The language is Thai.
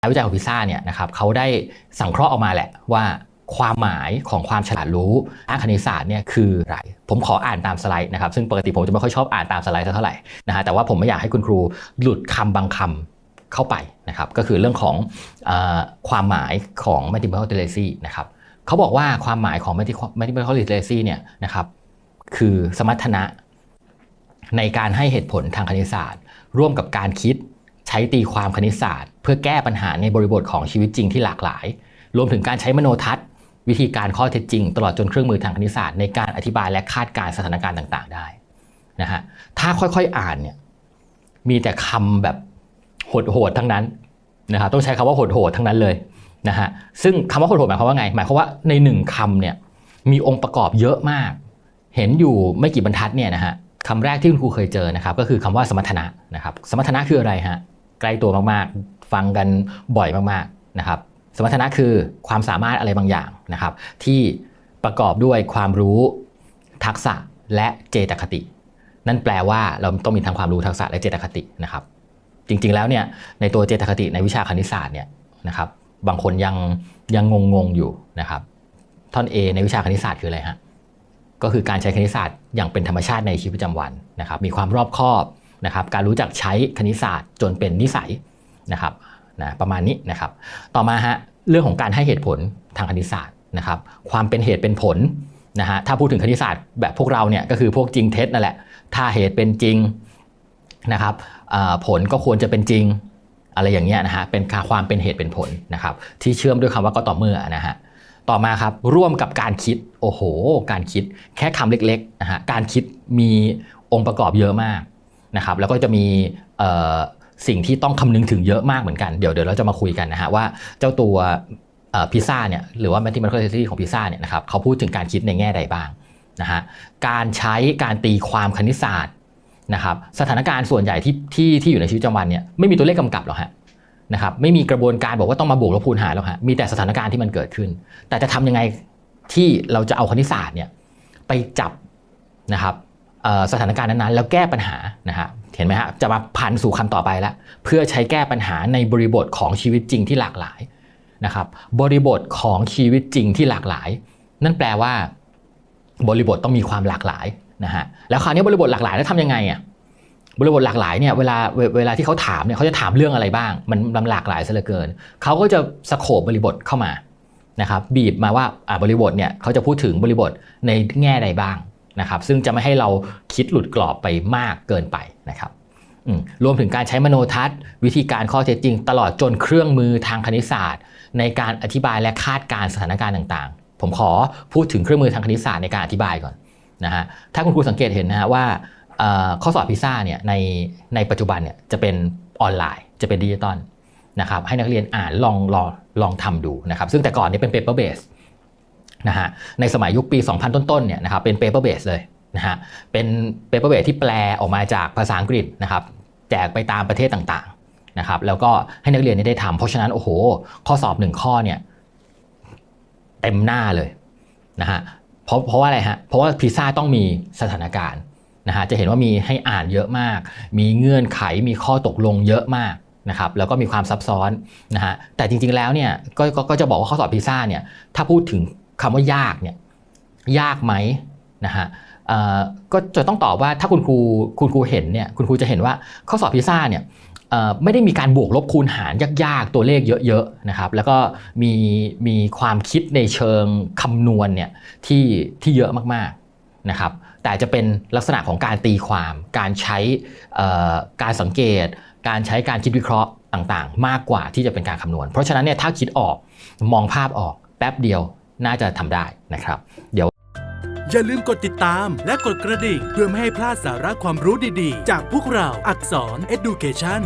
งานวิจัยของพิซซ่าเนี่ยนะครับเขาได้สังเคราะห์ออกมาแหละว่าความหมายของความฉลาดรู้ทางคณิตศาสตร์เนี่ยคืออะไร ผมขออ่านตามสไลด์นะครับ ซึ่งปกติผมจะไม่ค่อยชอบอ่านตามสไลด์เท่าไหร่นะฮะแต่ว่าผมไม่อยากให้คุณครูหลุดคำบางคำเข้าไปนะครับ ก็คือเรื่องของอความหมายของ multiple literacy นะครับเขาบอกว่าความหมายของ multiple literacy เนี่ยนะครับคือสมรรถนะในการให้เหตุผลทางคณิตศาสตร์ ร่วมกับการคิด ใช้ตีความคณิตศาสตร์ เพื่อแก้ปัญหาในบริบทของชีวิตจริงที่หลากหลาย รวมถึงการใช้มโนทัศน์ วิธีการข้อเท็จจริง ตลอดจนเครื่องมือทางคณิตศาสตร์ในการอธิบายและคาดการณ์สถานการณ์ต่าง ๆ ได้นะฮะถ้าค่อยๆอ่านเนี่ยมีแต่คำแบบโหดๆทั้งนั้นนะครับต้องใช้คำว่าโหดๆทั้งนั้นเลยนะฮะซึ่งคำว่าโหดๆหมายความว่าไง หมายความว่าในหนึ่งคำเนี่ยมีองค์ประกอบเยอะมาก เห็นอยู่ไม่กี่บรรทัดเนี่ยนะฮะคำแรกที่คุณครูเคยเจอนะครับก็คือคำว่าสมรรถนะนะครับสมรรถนะคืออะไรฮะ ใกล้ตัวมากๆ ฟังกันบ่อยมากๆนะครับ สมรรถนะคือความสามารถอะไรบางอย่างนะครับ ที่ประกอบด้วยความรู้ทักษะและเจตคติ นั่นแปลว่าเราต้องมีทั้งความรู้ทักษะและเจตคตินะครับ จริงๆแล้วเนี่ยในตัวเจตคติในวิชาคณิตศาสตร์เนี่ยนะครับ บางคนยังยังงงๆอยู่นะครับ ท่อน A ในวิชาคณิตศาสตร์คืออะไรฮะก็คือการใช้คณิตศาสตร์อย่างเป็นธรรมชาติในชีวิตประจำวันนะครับ มีความรอบคอบ นะครับการรู้จักใช้คณิตศาสตร์จนเป็นนิสัยนะครับนะประมาณนี้นะครับ ต่อมาฮะเรื่องของการให้เหตุผลทางคณิตศาสตร์นะครับ ความเป็นเหตุเป็นผลนะฮะถ้าพูดถึงคณิตศาสตร์แบบพวกเราเนี่ยก็คือพวกจริงเท็จนั่นแหละ ถ้าเหตุเป็นจริงนะครับผลก็ควรจะเป็นจริงอะไรอย่างเงี้ยนะฮะเป็นความเป็นเหตุเป็นผลนะครับ ที่เชื่อมด้วยคำว่าก็ต่อเมื่อนะฮะต่อมาครับร่วมกับการคิดโอ้โห การคิดแค่คำเล็กๆนะฮะการคิดมีองค์ประกอบเยอะมาก นะครับแล้วก็จะมีสิ่งที่ต้องคำนึงถึงเยอะมากเหมือนกัน เดี๋ยวเดี๋ยวเราจะมาคุยกันนะฮะว่าเจ้าตัวพิซซ่าเนี่ยหรือว่า mathematical theory ของพิซซ่าเนี่ยนะครับเขาพูดถึงการคิดในแง่ใดบ้างนะฮะการใช้การตีความคณิตศาสตร์นะครับสถานการณ์ส่วนใหญ่ที่ที่ที่อยู่ในชีวิตประจำวันเนี่ยไม่มีตัวเลขกำกับหรอกฮะนะครับไม่มีกระบวนการบอกว่าต้องมาบวกลบคูณหารหรอกฮะมีแต่สถานการณ์ที่มันเกิดขึ้น แต่จะทำยังไงที่เราจะเอาคณิตศาสตร์เนี่ยไปจับนะครับ สถานการณ์นั้นๆ แล้วแก้ปัญหานะฮะเห็นไหมฮะจะมาพันสู่คำต่อไปแล้ว เพื่อใช้แก้ปัญหาในบริบทของชีวิตจริงที่หลากหลายนะครับบริบทของชีวิตจริงที่หลากหลาย นั่นแปลว่า บริบทต้องมีความหลากหลายนะฮะแล้วคราวนี้บริบทหลากหลายแล้วทำยังไงอะบริบทหลากหลายเนี่ยเวลาเวลาที่เขาถามเนี่ยเขาจะถามเรื่องอะไรบ้าง มันมันหลากหลายซะเหลือเกิน เขาก็จะสโคบบริบทเข้ามานะครับบีบมาว่าอ่าบริบทเนี่ยเขาจะพูดถึงบริบทในแง่ใดบ้าง นะครับซึ่งจะไม่ให้เราคิดหลุดกรอบไปมากเกินไปนะครับรวมถึงการใช้มโนทัศน์ วิธีการข้อเท็จจริง ตลอดจนเครื่องมือทางคณิตศาสตร์ ในการอธิบายและคาดการณ์สถานการณ์ต่างๆ ผมขอพูดถึงเครื่องมือทางคณิตศาสตร์ในการอธิบายก่อนนะฮะถ้าคุณครูสังเกตเห็นนะฮะว่าข้อสอบพิซซ่าเนี่ยในในปัจจุบันเนี่ยจะเป็นออนไลน์ จะเป็นดิจิตอลนะครับให้นักเรียนอ่านลองลองลองทำดูนะครับซึ่งแต่ก่อนนี่เป็น paper base นะฮะในสมัยยุคปี 2000 ต้นๆเนี่ยนะครับเป็น paper base เลยนะฮะเป็น paper base ที่แปลออกมาจากภาษาอังกฤษนะครับแจกไปตามประเทศต่างๆนะครับแล้วก็ให้นักเรียนได้ทำเพราะฉะนั้นโอ้โห ข้อสอบหนึ่งข้อเนี่ยเต็มหน้าเลยนะฮะเพราะเพราะว่าอะไรฮะเพราะว่าพิซซ่าต้องมีสถานการณ์นะฮะจะเห็นว่ามีให้อ่านเยอะมาก มีเงื่อนไขมีข้อตกลงเยอะมากนะครับแล้วก็มีความซับซ้อนนะฮะแต่จริงๆแล้วเนี่ยกก็ก็จะบอกว่าข้อสอบพิซซ่าเนี่ยถ้าพูดถึง คำว่ายากเนี่ยยากไหมนะฮะก็จะต้องตอบว่าถ้าคุณครูคุณครูเห็นเนี่ยคุณครูจะเห็นว่าข้อสอบพิซซ่าเนี่ยไม่ได้มีการบวกลบคูณหารยากๆ ตัวเลขเยอะๆนะครับแล้วก็มีมีความคิดในเชิงคำนวณเนี่ยที่ที่เยอะมากๆนะครับแต่จะเป็นลักษณะของการตีความ การใช้การสังเกต การใช้การคิดวิเคราะห์ต่างๆ มากกว่าที่จะเป็นการคำนวณ เพราะฉะนั้นเนี่ยถ้าคิดออกมองภาพออกแป๊บเดียว น่าจะทำได้นะครับ เดี๋ยว อย่าลืมกดติดตามและกดกระดิ่ง เพื่อไม่ให้พลาดสาระความรู้ดีๆ จากพวกเราอักษร Education